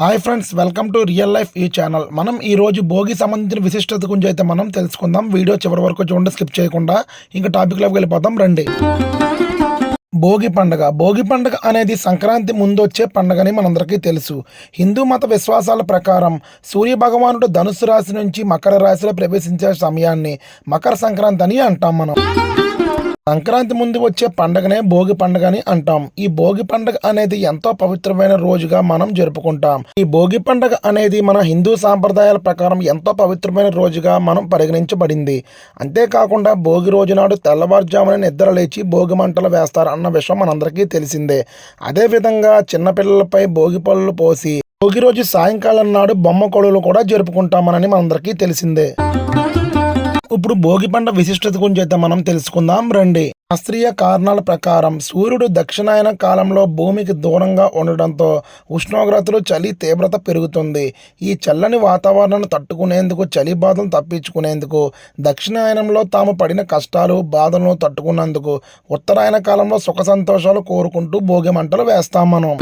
Hi friends welcome to real life ఈ channel. మనం ఈ రోజు భోగి సంబంధించిన విశిష్టత గురించి అయితే మనం తెలుసుకుందాం. వీడియో చివరి వరకు చూడండి స్కిప్ చేయకుండా ఇంకా టాపిక్లోకి వెళ్ళిపోతాం రండి. భోగి పండుగ. భోగి పండుగ అనేది సంక్రాంతి ముందు వచ్చే పండుగని మనందరికీ తెలుసు. హిందూ మత విశ్వాసాల ప్రకారం సూర్య భగవానుడు ధనుసు రాశి నుంచి మకర రాశిలో ప్రవేశించే సమయాన్ని మకర సంక్రాంతి అని అంటాం మనం. సంక్రాంతి ముందు వచ్చే పండగనే భోగి పండుగ అని అంటాం. ఈ భోగి పండుగ అనేది ఎంతో పవిత్రమైన రోజుగా మనం జరుపుకుంటాం. ఈ భోగి పండుగ అనేది మన హిందూ సాంప్రదాయాల ప్రకారం ఎంతో పవిత్రమైన రోజుగా మనం పరిగణించబడింది. అంతేకాకుండా భోగి రోజు నాడు తెల్లవారుజామున నిద్ర లేచి భోగి మంటలు వేస్తారు అన్న విషయం మనందరికీ తెలిసిందే. అదేవిధంగా చిన్నపిల్లలపై భోగి పళ్ళు పోసి భోగి రోజు సాయంకాలం నాడు బొమ్మ కొడులు కూడా జరుపుకుంటామని మనందరికీ తెలిసిందే. ఇప్పుడు భోగి పంట విశిష్టత గురించి అయితే మనం తెలుసుకుందాం. రండి. శాస్త్రీయ కారణాల ప్రకారం సూర్యుడు దక్షిణాయన కాలంలో భూమికి దూరంగా ఉండడంతో ఉష్ణోగ్రతలు చలి తీవ్రత పెరుగుతుంది. ఈ చల్లని వాతావరణాన్ని తట్టుకునేందుకు చలి బాధలు తప్పించుకునేందుకు దక్షిణాయనంలో తాము పడిన కష్టాలు బాధలను తట్టుకున్నందుకు ఉత్తరాయన కాలంలో సుఖ సంతోషాలు కోరుకుంటూ భోగి మంటలు వేస్తాం మనం.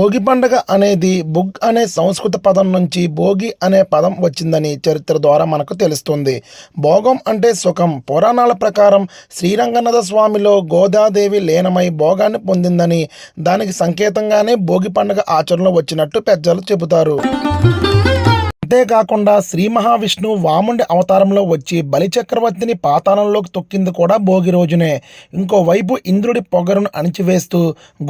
భోగి పండుగ అనేది బుగ్ అనే సంస్కృత పదం నుంచి భోగి అనే పదం వచ్చిందని చరిత్ర ద్వారా మనకు తెలుస్తుంది. భోగం అంటే సుఖం. పురాణాల ప్రకారం శ్రీరంగనాథ స్వామిలో గోదాదేవి లీనమై భోగాన్ని పొందిందని దానికి సంకేతంగానే భోగి పండుగ ఆచరణలో వచ్చినట్టు పెద్దలు చెబుతారు. అంతేకాకుండా శ్రీ మహావిష్ణు వాముండి అవతారంలో వచ్చి బలిచక్రవర్తిని పాతాళంలోకి తొక్కింది కూడా భోగి రోజునే. ఇంకోవైపు ఇంద్రుడి పొగరును అణిచివేస్తూ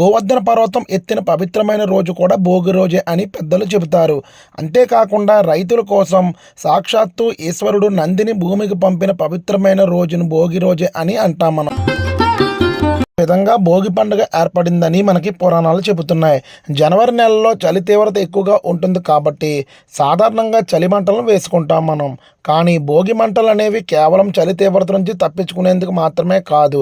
గోవర్ధన పర్వతం ఎత్తిన పవిత్రమైన రోజు కూడా భోగి రోజే అని పెద్దలు చెబుతారు. అంతేకాకుండా రైతుల కోసం సాక్షాత్తు ఈశ్వరుడు నందిని భూమికి పంపిన పవిత్రమైన రోజును భోగి రోజే అని అంటాం మనం. విధంగా భోగి పండుగ ఏర్పడిందని మనకి పురాణాలు చెబుతున్నాయి. జనవరి నెలలో చలి తీవ్రత ఎక్కువగా ఉంటుంది కాబట్టి సాధారణంగా చలి మంటలను వేసుకుంటాం మనం. కానీ భోగి మంటలు అనేవి కేవలం చలి తీవ్రత నుంచి తప్పించుకునేందుకు మాత్రమే కాదు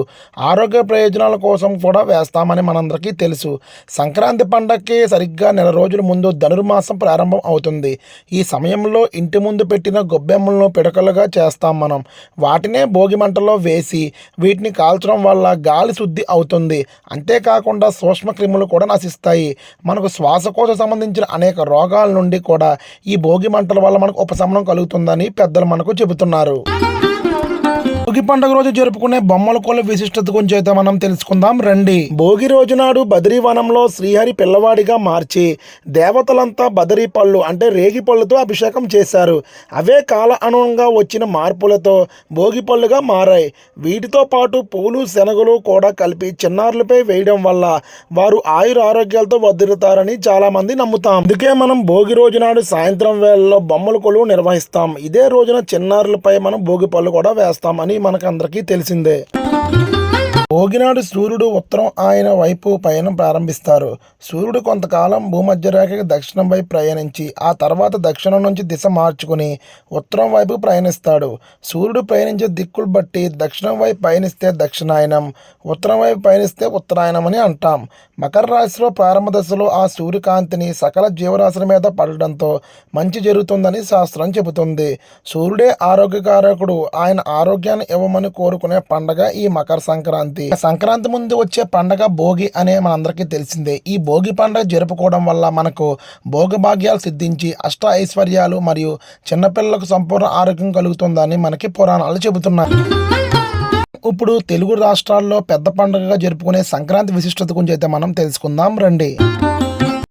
ఆరోగ్య ప్రయోజనాల కోసం కూడా వేస్తామని మనందరికీ తెలుసు. సంక్రాంతి పండగకి సరిగ్గా నెల రోజుల ముందు ధనుర్మాసం ప్రారంభం అవుతుంది. ఈ సమయంలో ఇంటి ముందు పెట్టిన గొబ్బెమ్మలను పిడకలుగా చేస్తాం మనం. వాటినే భోగి మంటలో వేసి వీటిని కాల్చడం వల్ల గాలి శుద్ధి అవుతుంది. అంతేకాకుండా సూక్ష్మక్రిములు కూడా నశిస్తాయి. మనకు శ్వాసకోశ సంబంధించిన అనేక రోగాల నుండి కూడా ఈ భోగి మంటల వల్ల మనకు ఉపశమనం కలుగుతుందని పెద్ద పెద్దలు మనకు చెబుతున్నారు. భోగి పండుగ రోజు జరుపుకునే బొమ్మల కొల విశిష్టత గురించి అయితే మనం తెలుసుకుందాం. రండి. భోగి రోజు నాడు బదరీవనంలో శ్రీహరి పిల్లవాడిగా మార్చి దేవతలంతా బదరీ పళ్ళు అంటే రేగి పళ్ళుతో అభిషేకం చేశారు. అవే కాల అనుగుణంగా వచ్చిన మార్పులతో భోగి పళ్ళుగా మారాయి. వీటితో పాటు పూలు శనగలు కూడా కలిపి చిన్నారులపై వేయడం వల్ల వారు ఆయుర ఆరోగ్యాలతో వదులుతారని చాలా మంది నమ్ముతాం. అందుకే మనం భోగి రోజు నాడు సాయంత్రం వేళలో బొమ్మల కొలువు నిర్వహిస్తాం. ఇదే రోజున చిన్నారులపై మనం భోగి పళ్ళు కూడా వేస్తాం మనకందరికీ తెలిసిందే. భోగినాడు సూర్యుడు ఉత్తరం ఆయన వైపు పయనం ప్రారంభిస్తారు. సూర్యుడు కొంతకాలం భూమధ్యరేఖకి దక్షిణం వైపు ప్రయాణించి ఆ తర్వాత దక్షిణం నుంచి దిశ మార్చుకుని ఉత్తరం వైపు ప్రయాణిస్తాడు. సూర్యుడు ప్రయాణించే దిక్కులు బట్టి దక్షిణం వైపు పయనిస్తే దక్షిణాయనం ఉత్తరం వైపు పయనిస్తే ఉత్తరాయణం అని అంటాం. మకర రాశిలో ప్రారంభ దశలో ఆ సూర్యకాంతిని సకల జీవరాశుల మీద పడడంతో మంచి జరుగుతుందని శాస్త్రం చెబుతుంది. సూర్యుడే ఆరోగ్యకారకుడు ఆయన ఆరోగ్యాన్ని ఇవ్వమని కోరుకునే పండగ ఈ మకర సంక్రాంతి. సంక్రాంతి ముందు వచ్చే పండగ భోగి అనే మనందరికీ తెలిసిందే. ఈ భోగి పండగ జరుపుకోవడం వల్ల మనకు భోగభాగ్యాలు సిద్ధించి అష్ట ఐశ్వర్యాలు మరియు చిన్నపిల్లలకు సంపూర్ణ ఆరోగ్యం కలుగుతుందని మనకి పురాణాలు చెబుతున్నాయి. ఇప్పుడు తెలుగు రాష్ట్రాల్లో పెద్ద పండుగగా జరుపుకునే సంక్రాంతి విశిష్టత గురించి అయితే మనం తెలుసుకుందాం. రండి.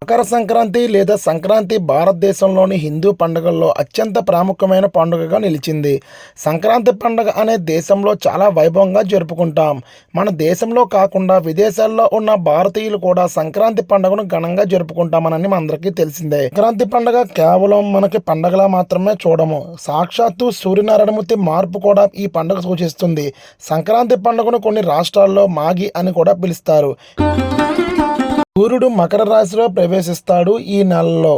మకర సంక్రాంతి లేదా సంక్రాంతి భారతదేశంలోని హిందూ పండుగల్లో అత్యంత ప్రాముఖ్యమైన పండుగగా నిలిచింది. సంక్రాంతి పండుగ అనే దేశంలో చాలా వైభవంగా జరుపుకుంటాం. మన దేశంలో కాకుండా విదేశాల్లో ఉన్న భారతీయులు కూడా సంక్రాంతి పండుగను ఘనంగా జరుపుకుంటామని మనందరికీ తెలిసిందే. సంక్రాంతి పండుగ కేవలం మనకి పండగలా మాత్రమే చూడము. సాక్షాత్తు సూర్యనారాయణమూర్తి మార్పు కూడా ఈ పండుగ సూచిస్తుంది. సంక్రాంతి పండుగను కొన్ని రాష్ట్రాల్లో మాగి అని కూడా పిలుస్తారు. సూర్యుడు మకర రాశిలో ప్రవేశిస్తాడు ఈ నెలలో.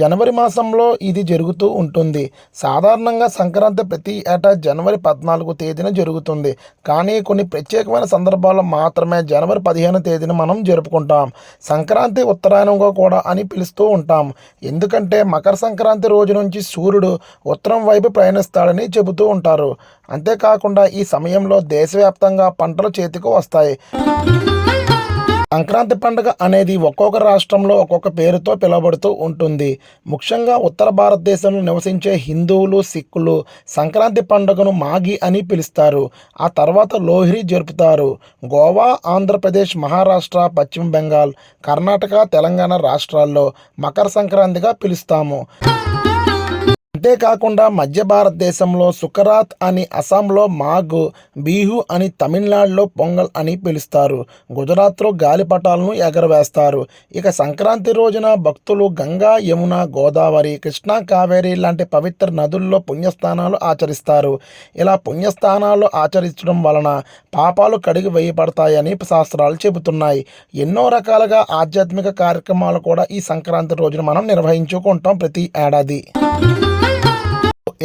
జనవరి మాసంలో ఇది జరుగుతూ ఉంటుంది. సాధారణంగా సంక్రాంతి ప్రతి ఏటా జనవరి పద్నాలుగు తేదీన జరుగుతుంది. కానీ కొన్ని ప్రత్యేకమైన సందర్భాల్లో మాత్రమే జనవరి పదిహేను తేదీన మనం జరుపుకుంటాం. సంక్రాంతి ఉత్తరాయణంగా కూడా అని పిలుస్తూ ఉంటాం. ఎందుకంటే మకర సంక్రాంతి రోజు నుంచి సూర్యుడు ఉత్తరం వైపు ప్రయాణిస్తాడని చెబుతూ ఉంటారు. అంతేకాకుండా ఈ సమయంలో దేశవ్యాప్తంగా పంటలు చేతికి వస్తాయి. సంక్రాంతి పండుగ అనేది ఒక్కొక్క రాష్ట్రంలో ఒక్కొక్క పేరుతో పిలువబడుతూ ఉంటుంది. ముఖ్యంగా ఉత్తర భారతదేశంలో నివసించే హిందువులు సిక్కులు సంక్రాంతి పండుగను మాగి అని పిలుస్తారు. ఆ తర్వాత లోహిరి జరుపుతారు. గోవా ఆంధ్రప్రదేశ్ మహారాష్ట్ర పశ్చిమ బెంగాల్ కర్ణాటక తెలంగాణ రాష్ట్రాల్లో మకర సంక్రాంతిగా పిలుస్తాము. అంతేకాకుండా మధ్య భారతదేశంలో సుకరాత్ అని అస్సాంలో మాగ్ బీహు అని తమిళనాడులో పొంగల్ అని పిలుస్తారు. గుజరాత్లో గాలిపటాలను ఎగరవేస్తారు. ఇక సంక్రాంతి రోజున భక్తులు గంగా యమున గోదావరి కృష్ణా కావేరి లాంటి పవిత్ర నదుల్లో పుణ్యస్థానాలు ఆచరిస్తారు. ఇలా పుణ్యస్థానాలు ఆచరించడం వలన పాపాలు కడిగి వేయబడతాయని శాస్త్రాలు చెబుతున్నాయి. ఎన్నో రకాలుగా ఆధ్యాత్మిక కార్యక్రమాలు కూడా ఈ సంక్రాంతి రోజున మనం నిర్వహించుకుంటాం ప్రతి ఏడాది.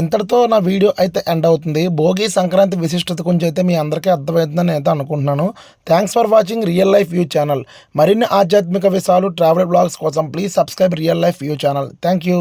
ఇంతటితో నా వీడియో అయితే ఎండ్ అవుతుంది. భోగి సంక్రాంతి విశిష్టత గురించి అయితే మీ అందరికీ అర్థమవుతుందని అయితే అనుకుంటున్నాను. Thanks for watching real life view channel మరిన్ని ఆధ్యాత్మిక విషయాలు ట్రావెల్ బ్లాగ్స్ కోసం please subscribe real life view channel thank you